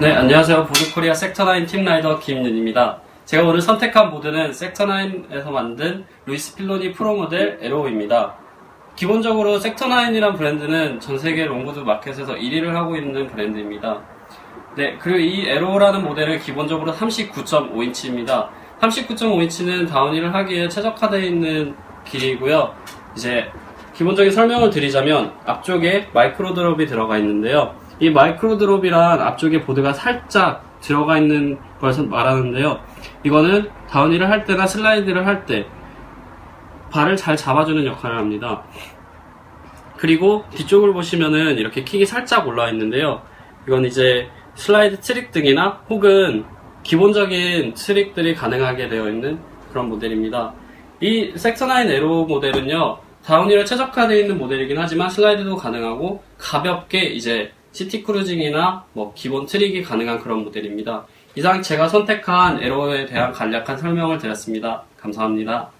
네, 안녕하세요. 보드코리아 섹터9 팀라이더 김윤입니다. 제가 오늘 선택한 모드는 섹터9에서 만든 루이스 필로니 프로 모델 에로우입니다. 기본적으로 섹터9이란 브랜드는 전 세계 롱보드 마켓에서 1위를 하고 있는 브랜드입니다. 네, 그리고 이 에로우라는 모델은 기본적으로 39.5인치입니다. 39.5인치는 다운힐을 하기에 최적화되어 있는 길이고요. 이제 기본적인 설명을 드리자면 앞쪽에 마이크로 드롭이 들어가 있는데요. 이 마이크로 드롭이란 앞쪽에 보드가 살짝 들어가 있는 것을 말하는데요. 이거는 다운힐을 할 때나 슬라이드를 할 때 발을 잘 잡아주는 역할을 합니다. 그리고 뒤쪽을 보시면은 이렇게 킥이 살짝 올라와 있는데요. 이건 이제 슬라이드 트릭 등이나 혹은 기본적인 트릭들이 가능하게 되어 있는 그런 모델입니다. 이 섹터9 에로 모델은요, 다운힐에 최적화되어 있는 모델이긴 하지만 슬라이드도 가능하고 가볍게 이제 시티 크루징이나 뭐 기본 트릭이 가능한 그런 모델입니다. 이상 제가 선택한 에로에 대한 간략한 설명을 드렸습니다. 감사합니다.